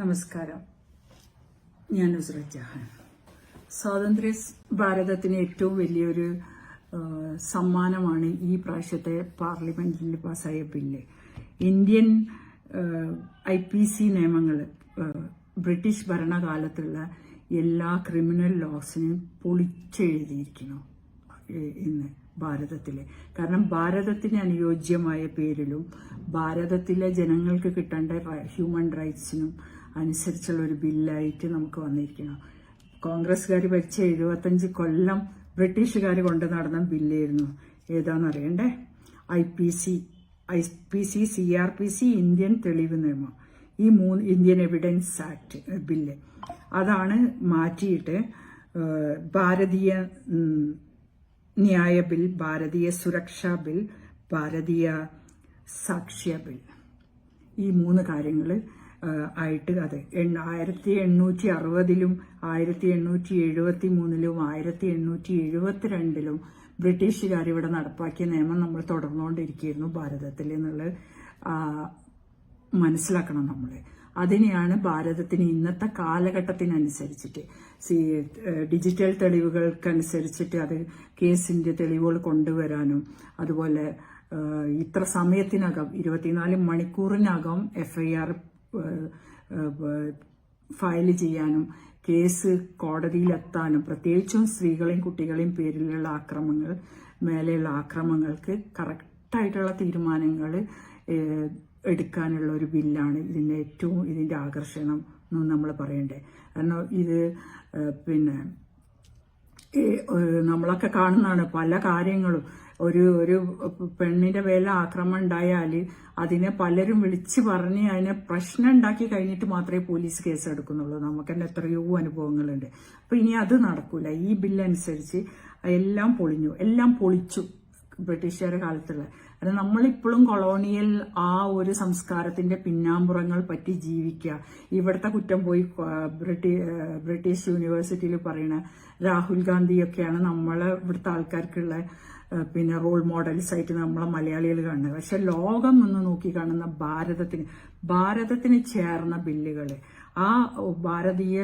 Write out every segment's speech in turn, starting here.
നമസ്കാരം. ഞാൻ ഉസ്രജാഹൻ ജഹാൻ. സ്വാതന്ത്ര്യ ഭാരതത്തിന് ഏറ്റവും വലിയൊരു സമ്മാനമാണ് ഈ പ്രാവശ്യത്തെ പാർലമെന്റിൽ പാസ്സായ bill Indian I P C നിയമങ്ങൾ ബ്രിട്ടീഷ് ഭരണകാലത്തുള്ള എല്ലാ ക്രിമിനൽ ലോസിനെയും പൊളിച്ചെഴുതിയിരിക്കുന്നു ഇന്ന് ഭാരതത്തിലെ. കാരണം ഭാരതത്തിന് അനുയോജ്യമായ പേരിലും ഭാരതത്തിലെ ജനങ്ങൾക്ക് കിട്ടേണ്ട ഹ്യൂമൻ റൈറ്റ്സിനും അനുസരിച്ചുള്ള ഒരു ബില്ലായിട്ട് നമുക്ക് വന്നിരിക്കണം കോൺഗ്രസ്സുകാർ ഭരിച്ച എഴുപത്തഞ്ച് കൊല്ലം ബ്രിട്ടീഷുകാർ കൊണ്ട് നടന്ന ബില്ലായിരുന്നു. ഏതാണെന്നറിയണ്ടേ I P C I P C C R P C Indian തെളിവ് നിയമം. ഈ മൂന്ന് ഇന്ത്യൻ എവിഡൻസ് ആക്ട് ബില്ല്. അതാണ് മാറ്റിയിട്ട് ഭാരതീയ ന്യായ ബിൽ ഭാരതീയ സുരക്ഷാ ബിൽ ഭാരതീയ സാക്ഷ്യ ബിൽ. ഈ മൂന്ന് കാര്യങ്ങൾ ആയിട്ട് അത്. ആയിരത്തി എണ്ണൂറ്റി അറുപതിലും ആയിരത്തി എണ്ണൂറ്റി എഴുപത്തി മൂന്നിലും ആയിരത്തി എണ്ണൂറ്റി എഴുപത്തിരണ്ടിലും ബ്രിട്ടീഷുകാർ ഇവിടെ നടപ്പാക്കിയ നിയമം നമ്മൾ തുടർന്നുകൊണ്ടിരിക്കുകയായിരുന്നു ഭാരതത്തിൽ എന്നുള്ളത് മനസ്സിലാക്കണം നമ്മൾ അതിനെയാണ് ഭാരതത്തിന് ഇന്നത്തെ കാലഘട്ടത്തിനനുസരിച്ചിട്ട് സി ഡിജിറ്റൽ തെളിവുകൾക്കനുസരിച്ചിട്ട് അത് കേസിന്റെ തെളിവുകൾ കൊണ്ടുവരാനും അതുപോലെ ഇത്ര സമയത്തിനകം ഇരുപത്തിനാല് മണിക്കൂറിനകം എഫ്ഐആർ ഫയൽ ചെയ്യാനും കേസ് കോടതിയിലെത്താനും പ്രത്യേകിച്ചും സ്ത്രീകളെയും കുട്ടികളെയും പേരിലുള്ള ആക്രമങ്ങൾ മേലെയുള്ള ആക്രമങ്ങൾക്ക് കറക്റ്റായിട്ടുള്ള തീരുമാനങ്ങൾ എടുക്കാനുള്ള ഒരു ബില്ലാണ് ഇതിന്റെ ഏറ്റവും ഇതിന്റെ ആകർഷണം എന്ന് നമ്മൾ പറയണ്ടേ. കാരണം ഇത് പിന്നെ നമ്മളൊക്കെ കാണുന്നതാണ് പല കാര്യങ്ങളും. ഒരു ഒരു പെണ്ണിന്റെ വില ആക്രമണം ഉണ്ടായാൽ അതിനെ പലരും വിളിച്ച് പറഞ്ഞ് അതിനെ പ്രശ്നം ഉണ്ടാക്കി കഴിഞ്ഞിട്ട് മാത്രമേ പോലീസ് കേസ് എടുക്കുന്നുള്ളൂ. നമുക്ക് തന്നെ എത്രയോ അനുഭവങ്ങളുണ്ട്. അപ്പൊ ഇനി അത് നടക്കില്ല ഈ ബില്ലനുസരിച്ച് എല്ലാം പൊളിഞ്ഞു. എല്ലാം പൊളിച്ചു. ബ്രിട്ടീഷുകാരുടെ കാലത്തുള്ള. അത് നമ്മളിപ്പോഴും കൊളോണിയൽ ആ ഒരു സംസ്കാരത്തിന്റെ പിന്നാമ്പുറങ്ങൾ പറ്റി ജീവിക്കുക. ഇവിടുത്തെ കുറ്റം പോയി ബ്രിട്ടീഷ് യൂണിവേഴ്സിറ്റിയിൽ പറയുന്ന രാഹുൽ ഗാന്ധിയൊക്കെയാണ് നമ്മളെ ഇവിടുത്തെ ആൾക്കാർക്കുള്ള പിന്നെ റോൾ മോഡൽസ് ആയിട്ട് നമ്മളെ മലയാളികൾ കാണുന്നത്. പക്ഷെ ലോകം ഒന്ന് നോക്കി കാണുന്ന ഭാരതത്തിന് ഭാരതത്തിന് ചേർന്ന ബില്ലുകൾ ആ ഭാരതീയ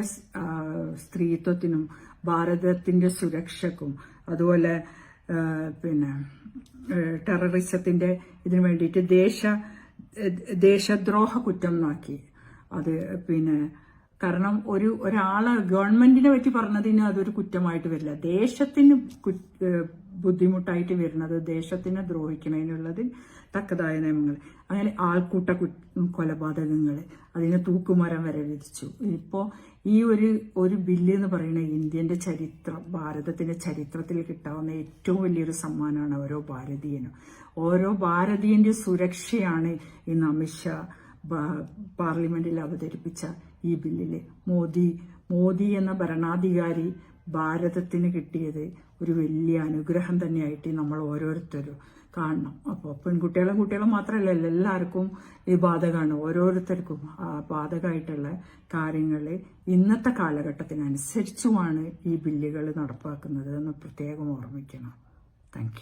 സ്ത്രീത്വത്തിനും ഭാരതത്തിന്റെ സുരക്ഷക്കും അതുപോലെ പിന്നെ ടെററിസത്തിന്റെ ഇതിനു വേണ്ടിയിട്ട് ദേശ ദേശദ്രോഹ കുറ്റം നോക്കി അത് പിന്നെ കാരണം ഒരു ഒരാളെ ഗവൺമെന്റിനെ പറ്റി പറഞ്ഞതിന് അതൊരു കുറ്റമായിട്ട് വരില്ല. ദേശത്തിന് ബുദ്ധിമുട്ടായിട്ട് വരുന്നത് ദേശത്തിനെ ദ്രോഹിക്കുന്നതിനുള്ളതിൽ തക്കതായ നിയമങ്ങൾ. അങ്ങനെ ആൾക്കൂട്ട കൊലപാതകങ്ങൾ അതിന് തൂക്കുമരം വരെ വിധിച്ചു. ഇപ്പോൾ ഈ ഒരു ഒരു ബില്ല് എന്ന് പറയുന്ന ഇന്ത്യന്റെ ചരിത്രം ഭാരതത്തിന്റെ ചരിത്രത്തിൽ കിട്ടാവുന്ന ഏറ്റവും വലിയൊരു സമ്മാനമാണ് ഓരോ ഭാരതീയനും. ഓരോ ഭാരതീയന്റെ സുരക്ഷയാണ് ഇന്ന് അമിത്ഷാ പാർലമെന്റിൽ അവതരിപ്പിച്ച ഈ ബില്ലിൽ. മോദി മോദി എന്ന ഭരണാധികാരി ഭാരതത്തിന് കിട്ടിയത് ഒരു വലിയ അനുഗ്രഹം തന്നെയായിട്ട് നമ്മൾ ഓരോരുത്തരും കാണണം. അപ്പോൾ പെൺകുട്ടികളും കുട്ടികളും മാത്രമല്ല എല്ലാവർക്കും ഈ ബാധകമാണ് ഓരോരുത്തർക്കും ആ ബാധകമായിട്ടുള്ള കാര്യങ്ങൾ ഇന്നത്തെ കാലഘട്ടത്തിനനുസരിച്ചുമാണ് ഈ ബില്ലുകൾ നടപ്പാക്കുന്നത് എന്ന് പ്രത്യേകം ഓർമ്മിക്കണം. താങ്ക്